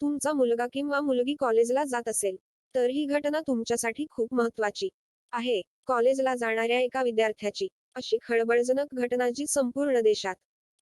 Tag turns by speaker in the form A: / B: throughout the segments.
A: तुमचा मुलगा किंवा मुलगी कॉलेजला जात असेल तर ही घटना तुमच्यासाठी खूप महत्वाची आहे. कॉलेजला जाणाऱ्या एका विद्यार्थ्याची अशी खळबळजनक घटना जी संपूर्ण देशात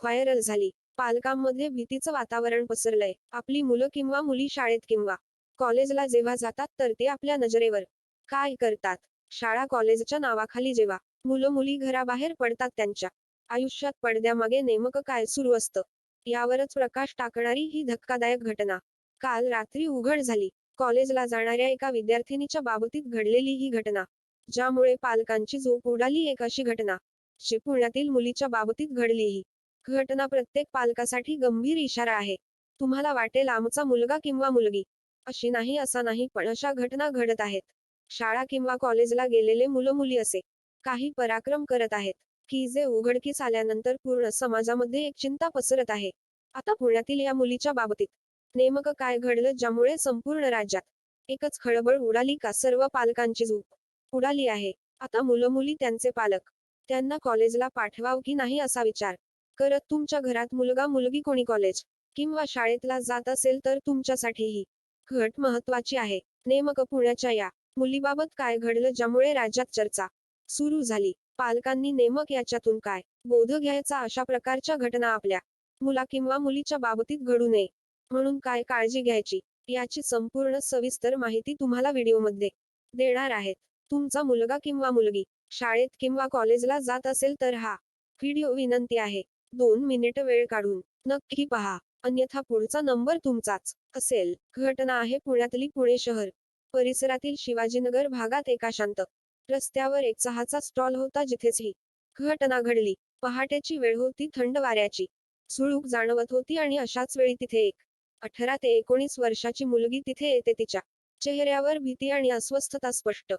A: व्हायरल झाली. पालकांमध्ये भीतीचं वातावरण पसरलंय. आपली मुलं किंवा मुली शाळेत किंवा कॉलेजला जेव्हा जातात तर ते आपल्या नजरेवर काय करतात? शाळा कॉलेजच्या नावाखाली जेव्हा मुलं मुली घराबाहेर पडतात त्यांच्या आयुष्यात पडद्यामागे नेमकं काय सुरू असतं? यावरच प्रकाश टाकणारी ही धक्कादायक घटना काल रात्री उघड झाली. कॉलेजला जाणाऱ्या एका विद्यार्थिनीच्या बाबतीत घडलेली ही घटना ज्यामुळे पालकांची झोप उडाली एक अशी घटना जी पुण्यातील मुलीच्या बाबतीत घडली ही. घटना प्रत्येक पालकासाठी गंभीर इशारा आहे. तुम्हाला वाटेल आमचा मुलगा किंवा मुलगी अशी नाही असा नाही पण अशा घटना घडत आहेत. शाळा किंवा कॉलेजला गेलेले मुलं मुली असे काही पराक्रम करत आहेत की जे उघडकीस आल्यानंतर पूर्ण समाजामध्ये एक चिंता पसरत आहे. आता पुण्यातील या मुलीच्या बाबतीत नेमकं काय घडलं ज्यामुळे संपूर्ण राज्यात एकच खळबळ उडाली का? सर्व पालकांची झोप उडाली आहे. आता मुलं मुली त्यांचे पालक त्यांना कॉलेजला पाठवाव की नाही असा विचार करत तुमच्या घरात मुलगा मुलगी कोणी कॉलेज किंवा शाळेतला जात असेल तर तुमच्यासाठीही घट महत्वाची आहे. नेमकं पुण्याच्या या मुलीबाबत काय घडलं ज्यामुळे राज्यात चर्चा सुरू झाली? पालकांनी नेमक याच्यातून काय बोध घ्यायचा? अशा प्रकारच्या घटना आपल्या मुला किंवा मुलीच्या बाबतीत घडू नये. म्हणून काय काळजी घ्यायची? याची संपूर्ण सविस्तर माहिती तुम्हाला व्हिडिओमध्ये देणार आहेत. तुमचा मुलगा किंवा मुलगी शाळेत किंवा कॉलेजला जात असेल तर हा व्हिडिओ विनंती आहे. दोन मिनिट वेळ काढून नक्की पहा. अन्यथा पुढचा नंबर तुमचाच असेल. घटना आहे पुण्यातली पुणे शहर. परिसरातील शिवाजीनगर भागात एका शांत रस्त्यावर एक चहाचा स्टॉल होता जिथेच ही घटना घडली. पहाटेची वेळ होती थंड वाऱ्याची. सुळूक जाणवत होती आणि अशाच वेळी तिथे एक अठरा ते एकोणीस वर्षाची मुलगी तिथे येते तिच्या चेहऱ्यावर भीती आणि अस्वस्थता स्पष्ट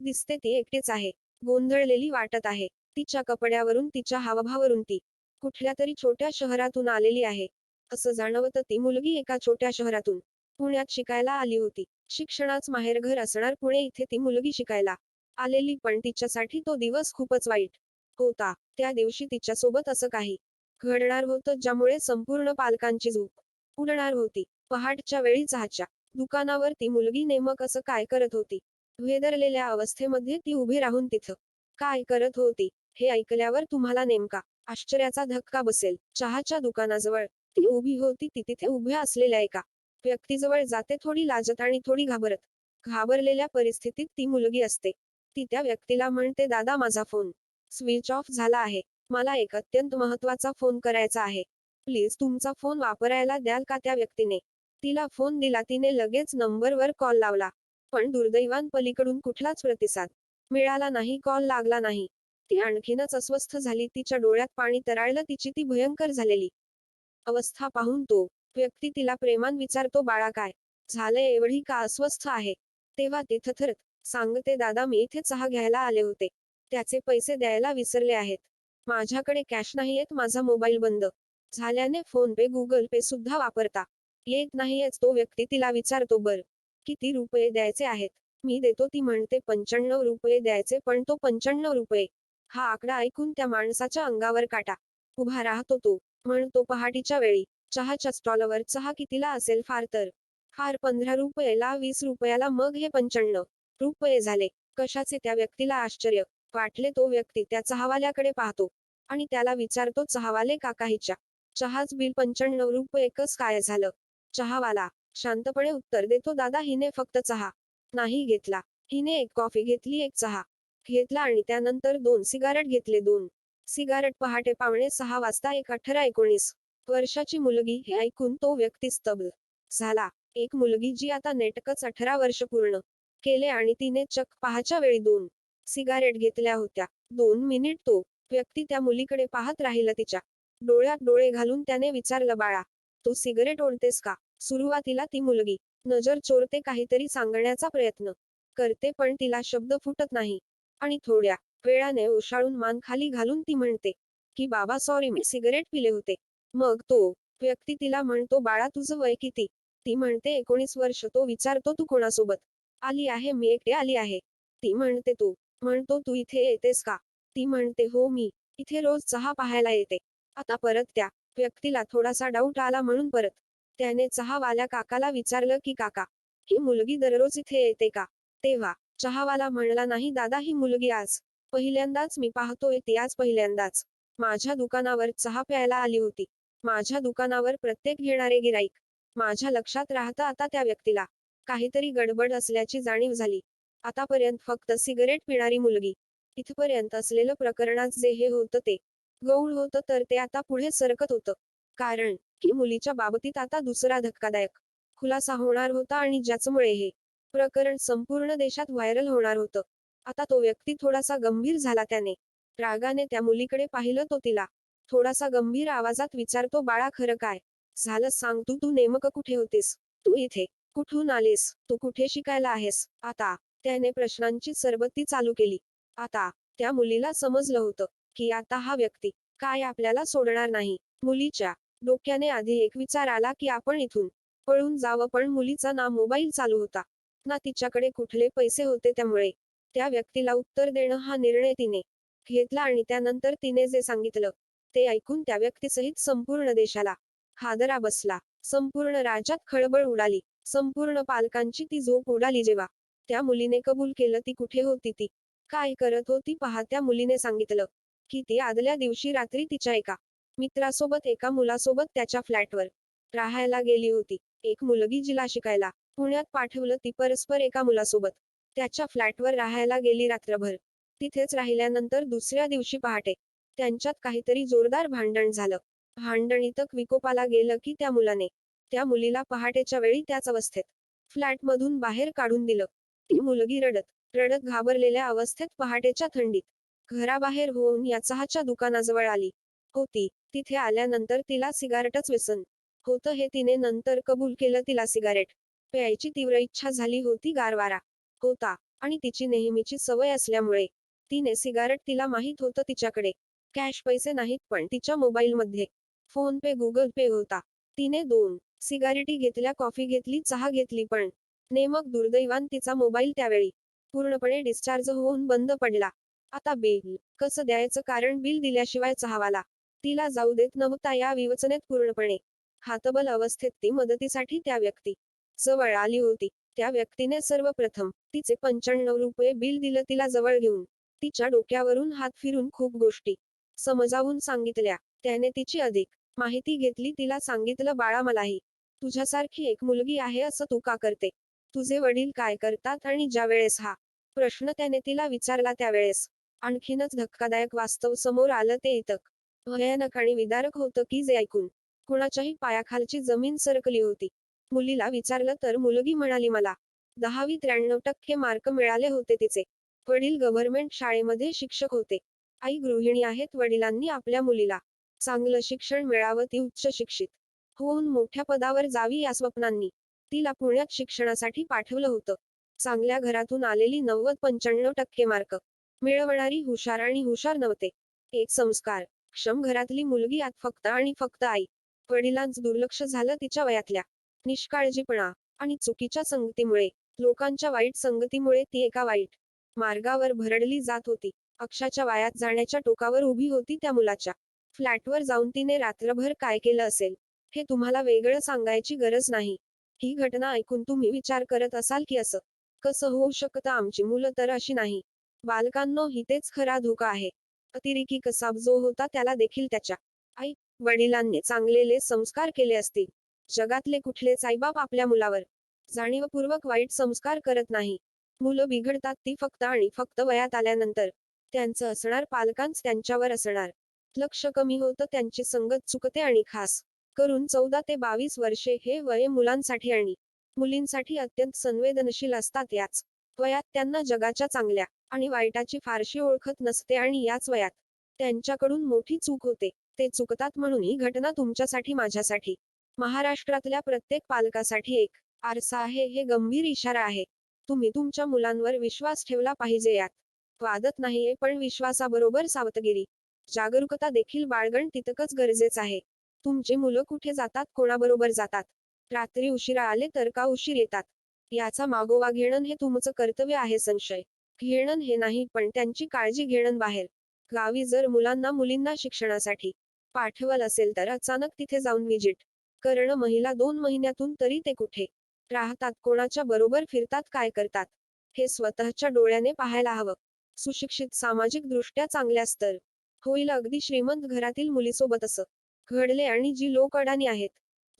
A: दिसते ती एकटीच आहे. गोंधळलेली वाटत आहे. तिच्या कपड्यावरून तिच्या हावभावरून ती कुठल्या तरी छोट्या शहरातून आलेली आहे. असं जाणवत ती मुलगी एका छोट्या शहरातून पुण्यात शिकायला आली होती. शिक्षणाच माहेरघर असणार पुणे इथे ती मुलगी शिकायला आलेली पण तिच्यासाठी तो दिवस खूपच वाईट होता. त्या दिवशी तिच्यासोबत असं काही घडणार होतं ज्यामुळे संपूर्ण पालकांची झोप उडणार होती. पहाटच्या वेळी चहाच्या दुकानावर ती मुलगी नेमक असं काय करत होती? वेदरलेल्या अवस्थेमध्ये ती उभी राहून तिथं काय करत होती? हे ऐकल्यावर तुम्हाला नेमका आश्चर्याचा धक्का बसेल. चहाच्या दुकानाजवळ ती उभी होती. ती तिथे उभ्या असलेल्या एका व्यक्तीजवळ जाते. थोडी लाजत आणि थोडी घाबरत. घाबरलेल्या परिस्थितीत ती मुलगी असते. ती त्या व्यक्तीला म्हणते दादा माझा फोन स्विच ऑफ झाला आहे. मला एक अत्यंत महत्त्वाचा फोन करायचा आहे. प्लीज तुमचा फोन वापरायला द्याल का त्या व्यक्तीने? तिला फोन दिला. तिने लगेच नंबरवर कॉल लावला. पण दुर्दैवान पलीकडून कुठलाच प्रतिसाद मिळाला नाही कॉल लागला नाही. ती आणखीनच अस्वस्थ झाली. तिच्या डोळ्यात पाणी तराळलं. तिची ती भयंकर झालेली अवस्था पाहून तो व्यक्ती तिला प्रेमान विचारतो बाळा काय? झालंय एवढी का अस्वस्थ आहे? तेव्हा ती थथरत सांगते दादा मी इथे चहा घ्यायला आले होते. त्याचे पैसे द्यायला विसरले आहेत. माझ्याकडे कॅश नाहीयेत. माझा मोबाईल बंद. झाल्याने फोन पे गुगल पे सुद्धा वापरता. येत नाहीयेच तो व्यक्ती तिला विचारतो बर किती रुपये द्यायचे आहेत? मी देतो ती म्हणते पंच्याण्णव रुपये द्यायचे पण तो पंच्याण्णव रुपये. हा आकडा ऐकून त्या माणसाच्या अंगावर काटा. उभा राहतो तो म्हणतो पहाटीच्या वेळी. चहाच्या स्टॉलवर चहा कितीला असेल फार तर? फार पंधरा रुपयाला वीस रुपयाला मग हे पंच्याण्णव रुपये झाले. कशाचे? त्या व्यक्तीला आश्चर्य वाटले तो व्यक्ती त्या चहावाल्याकडे पाहतो आणि त्याला विचारतो चहावाले काकाहीच्या चहाच बिल पंच्याण्णव रुपये एकच काय झालं? चहावाला. शांतपणे उत्तर देतो दादा हिने फक्त चहा. नाही घेतला. हिने एक कॉफी घेतली एक चहा घेतला आणि त्यानंतर दोन सिगारेट घेतले दोन सिगारेट पहाटे पावणे सहा वाजता एक अठरा एकोणीस. वर्षाची मुलगी हे ऐकून तो व्यक्ती स्तब्ध झाला. एक मुलगी जी आता नेटकच अठरा वर्ष पूर्ण केले आणि तिने चक पहाच्या वेळी दोन सिगारेट घेतल्या होत्या. दोन मिनिट तो व्यक्ती त्या मुलीकडे पाहत राहिला तिच्या डोळ्यात डोळे घालून त्याने विचारलं बाळा तू सिगरेट ओढतेस का? सुरुवातीला ती मुलगी नजर चोरते काहीतरी सांगण्याचा प्रयत्न करते पण तिला शब्द फुटत नाही आणि थोड्या वेळाने उशाळून मान खाली घालून ती म्हणते की बाबा सॉरी मी सिगरेट पिले होते. मग तो व्यक्ती तिला म्हणतो बाळा तुझं वय किती? ती म्हणते एकोणीस वर्ष. तो विचारतो तू कोणासोबत आली आहे? मी एकटे आली आहे. ती म्हणते तू. म्हणतो तू इथे येतेस का? ती म्हणते हो मी इथे रोज चहा पाहायला येते. आता परत त्या व्यक्तीला थोडासा डाऊट आला म्हणून परत त्याने चहावाल्या काकाला विचारलं की काका ही मुलगी दररोज इथे येते का? तेव्हा चहावाला म्हणला नाही दादा ही मुलगी आज पहिल्यांदाच मी पाहतोय ती आज पहिल्यांदाच माझ्या दुकानावर चहा प्यायला आली होती. माझ्या दुकानावर प्रत्येक घेणारे गिराईक माझ्या लक्षात राहतं आता त्या व्यक्तीला. काहीतरी गडबड असल्याची जाणीव झाली. आतापर्यंत फक्त सिगरेट पिणारी मुलगी. इथपर्यंत असलेलं प्रकरणात जे हे होतं ते गौळ होतं तर ते आता पुढे सरकत होतं. कारण की मुलीच्या बाबतीत आता दुसरा धक्कादायक खुलासा होणार होता आणि ज्याच्यामुळे हे प्रकरण संपूर्ण देशात व्हायरल होणार होतं. आता तो व्यक्ती थोडासा गंभीर झाला त्याने. रागाने त्या मुलीकडे पाहिलं तो तिला. थोडासा गंभीर आवाजात विचारतो बाळा खरं काय? झालं सांग तू तू नेमकं कुठे होतीस? तू इथे कुठून आलीस? तू कुठे शिकायला आहेस? आता त्याने प्रश्नांची सरबत्ती चालू केली. आता त्या मुलीला समजलं होतं. की आता हा व्यक्ती काय आपल्याला सोडणार नाही? मुलीच्या डोक्याने आधी एक विचार आला की आपण इथून पळून जावं पण मुलीचा ना मोबाईल चालू होता ना तिच्याकडे कुठले पैसे होते त्यामुळे. त्या व्यक्तीला उत्तर देणं हा निर्णय तिने घेतला आणि त्यानंतर तिने जे सांगितलं ते ऐकून त्या व्यक्तीसहित संपूर्ण देशाला हादरा बसला. संपूर्ण राज्यात खळबळ उडाली. संपूर्ण पालकांची ती झोप उडाली जेव्हा त्या मुलीने कबूल केलं ती कुठे होती ती काय करत होती पहा त्या मुलीने सांगितलं. की ती आदल्या दिवशी रात्री तिच्या एका मित्रासोबत एका मुलासोबत त्याच्या फ्लॅटवर राहायला गेली होती. एक मुलगी जिला शिकायला पुण्यात पाठवलं ती परस्पर एका मुलासोबत त्याच्या फ्लॅटवर राहायला गेली रात्रभर. तिथेच राहिल्यानंतर दुसऱ्या दिवशी पहाटे त्यांच्यात काहीतरी जोरदार भांडण झालं. भांडण इतक विकोपाला गेलं की त्या मुलाने. त्या मुलीला पहाटेच्या वेळी त्याच अवस्थेत फ्लॅटमधून बाहेर काढून दिलं. ती मुलगी रडत रडत घाबरलेल्या अवस्थेत पहाटेच्या थंडीत घराबाहेर होऊन या चहाच्या दुकानाजवळ आली. होती. तिथे आल्यानंतर तिला सिगारेटच व्यसन. होतं हे तिने नंतर कबूल केलं तिला सिगारेट. प्यायची तीव्र इच्छा झाली होती गारवारा. होता. आणि तिची नेहमीची सवय असल्यामुळे. तिने सिगारेट तिला माहीत होतं तिच्याकडे. कॅश पैसे नाहीत पण तिच्या मोबाईलमध्ये. फोन पे गुगल पे होता. तिने दोन. सिगारेटी घेतल्या कॉफी घेतली चहा घेतली पण नेमक दुर्दैवान तिचा मोबाईल त्यावेळी. पूर्णपणे डिस्चार्ज होऊन बंद पडला. आता बिल कसं द्यायचं? कारण बिल दिल्याशिवाय चहावाला तिला जाऊ देत नव्हता या विवचनेत पूर्णपणे. हातबल अवस्थेत ती मदतीसाठी त्या व्यक्ती जवळ आली होती. त्या व्यक्तीने सर्वप्रथम तिचे पंच्याण्णव रुपये बिल दिलं तिला जवळ घेऊन. तिच्या डोक्यावरून हात फिरून खूप गोष्टी समजावून सांगितल्या. त्याने तिची अधिक माहिती घेतली. तिला सांगितलं बाळा मलाही तुझ्यासारखी एक मुलगी आहे असं तू का करते? तुझे वडील काय करतात आणि ज्या वेळेस हा प्रश्न त्याने तिला विचारला त्यावेळेस आणखीनच धक्कादायक वास्तव समोर आलं ते इतक. भयानक आणि विदारक होतं की जे ऐकून. कुणाच्याही पायाखालची जमीन सरकली होती. मुलीला विचारलं तर मुलगी म्हणाली मला दहावी त्र्याण्णव टक्के मार्क मिळाले होते तिचे. वडील गव्हर्नमेंट शाळेमध्ये शिक्षक होते. आई गृहिणी आहेत वडिलांनी आपल्या मुलीला चांगलं शिक्षण मिळावं ती उच्च शिक्षित. होऊन मोठ्या पदावर जावी या स्वप्नांनी. तिला पुण्यात शिक्षणासाठी पाठवलं होतं. चांगल्या घरातून आलेली नव्वद पंच्याण्णव टक्के मार्क. मिळवणारी हुशार आणि हुशार नव्हते. एक संस्कार. क्षम घरातली मुलगी आत फक्त आणि फक्त आई. वडिलांच दुर्लक्ष झालं तिच्या वयातल्या. निष्काळजीपणा आणि चुकीच्या संगतीमुळे. लोकांच्या वाईट संगतीमुळे ती एका वाईट मार्गावर भरडली जात होती. अक्षाच्या वायात जाण्याच्या टोकावर उभी होती त्या मुलाच्या. फ्लॅटवर जाऊन तिने रात्रभर काय केलं असेल? हे तुम्हाला वेगळं सांगायची गरज नाही. ही घटना ऐकून तुम्ही विचार करत असाल की असं कसं होऊ शकतं? आमची मुलं तर अशी नाही. बालकांनो हितेच खरा धोका आहे. अतिरेकी कसाब जो होता त्याला देखील त्याच्या आई वडिलांनी चांगलेले संस्कार केले असतील. जगातले कुठलेच आईबाप आपल्या मुलावर जाणीवपूर्वक वाईट संस्कार करत नाही. मुलं बिघडतात ती फक्त आणि फक्त वयात आल्यानंतर. त्यांचं असणार पालकांच त्यांच्यावर असणार. लक्ष कमी होतं त्यांची संगत चुकते आणि खास करून चौदा ते बावीस वर्षे हे वय मुलांसाठी आणि मुलींसाठी अत्यंत संवेदनशील असतात याच वयात त्यांना जगाच्या चांगल्या आणि वाईटाची फारशी ओळखत नसते आणि याच वयात त्यांच्याकडून मोठी चूक होते. ते चुकतात म्हणून ही घटना तुमच्यासाठी माझ्यासाठी. महाराष्ट्रातल्या प्रत्येक पालकासाठी एक आरसा आहे हे गंभीर इशारा आहे. तुम्ही तुमच्या मुलांवर विश्वास ठेवला पाहिजे यात. वादत नाहीये पण विश्वासाबरोबर सावधगिरी. जागरूकता देखील बाळगण तितकंच गरजेचं आहे. तुमची मुलं कुठे जातात कोणाबरोबर जातात? रात्री उशिरा आले तर का उशीर येतात? याचा मागोवा घेणं हे तुमचं कर्तव्य आहे संशय. घेणं हे नाही पण त्यांची काळजी घेणं बाहेर. गावी जर मुलांना मुलींना शिक्षणासाठी पाठवल असेल तर अचानक तिथे जाऊन विजिट करणं महिला दोन महिन्यातून तरी ते कुठे? राहतात कोणाच्या बरोबर फिरतात काय करतात? हे स्वतःच्या डोळ्याने पाहायला हवं. सुशिक्षित सामाजिक दृष्ट्या चांगल्यास तर होईल अगदी श्रीमंत घरातील मुलीसोबत असं. घडले आणि जी लोक अडाणी आहेत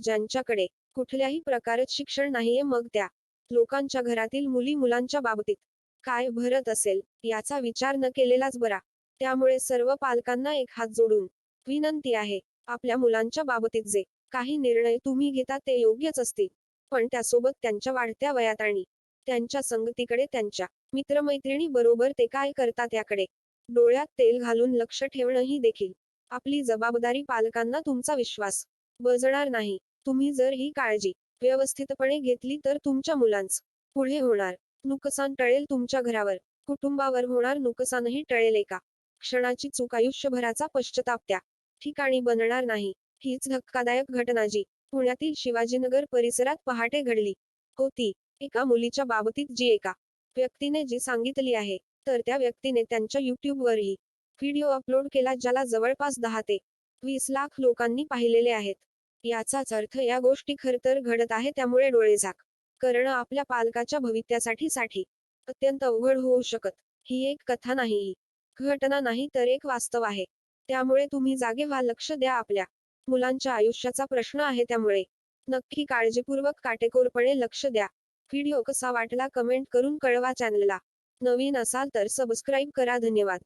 A: ज्यांच्याकडे कुठल्याही प्रकारच शिक्षण नाहीये मग त्या लोकांच्या घरातील मुली मुलांच्या बाबतीत काय भरत असेल याचा विचार न केलेलाच बरा. त्यामुळे सर्व पालकांना एक हात जोडून विनंती आहे आपल्या मुलांच्या बाबतीत जे काही निर्णय तुम्ही घेता ते योग्यच असतील. पण त्यासोबत त्यांच्या वाढत्या वयात आणि त्यांच्या संगतीकडे त्यांच्या मित्रमैत्रिणी बरोबर ते काय करतात याकडे डोळ्यात तेल घालून लक्ष ठेवणं ही देखील. आपली जबाबदारी पालकांना तुमचा विश्वास बजणार नाही. तुम्ही जर ही काळजी व्यवस्थितपणे घेतली तर तुमच्या मुलांच पुढे होणार. नुकसान टळेल तुमच्या घरावर. कुटुंबावर होणार नुकसानही टळेल एका. क्षणाची चूक आयुष्यभराचा पश्चाताप त्या. ठिकाणी बनणार नाही. हीच धक्कादायक घटना जी पुण्यातील शिवाजीनगर परिसरात पहाटे घडली होती. एका मुलीच्या बाबतीत जी एका व्यक्तीने जी सांगितली आहे तर त्या व्यक्तीने त्यांच्या युट्यूबवरही व्हिडिओ अपलोड केला ज्याला जवळपास दहा ते वीस लाख लोकांनी पाहिलेले आहेत. याचाच अर्थ या गोष्टी खरतर घडत आहे त्यामुळे डोळेझाक करणं आपल्या पालकाच्या भवित्यासाठी साठी अत्यंत अवघड होऊ शकत. ही एक कथा नाही. घटना नाही तर एक वास्तव आहे. त्यामुळे तुम्ही जागे व्हा लक्ष द्या आपल्या मुलांच्या आयुष्याचा प्रश्न आहे त्यामुळे. नक्की काळजीपूर्वक काटेकोरपणे लक्ष द्या. व्हिडिओ कसा वाटला कमेंट करून कळवा चॅनलला नवीन असाल तर सबस्क्राईब करा. धन्यवाद.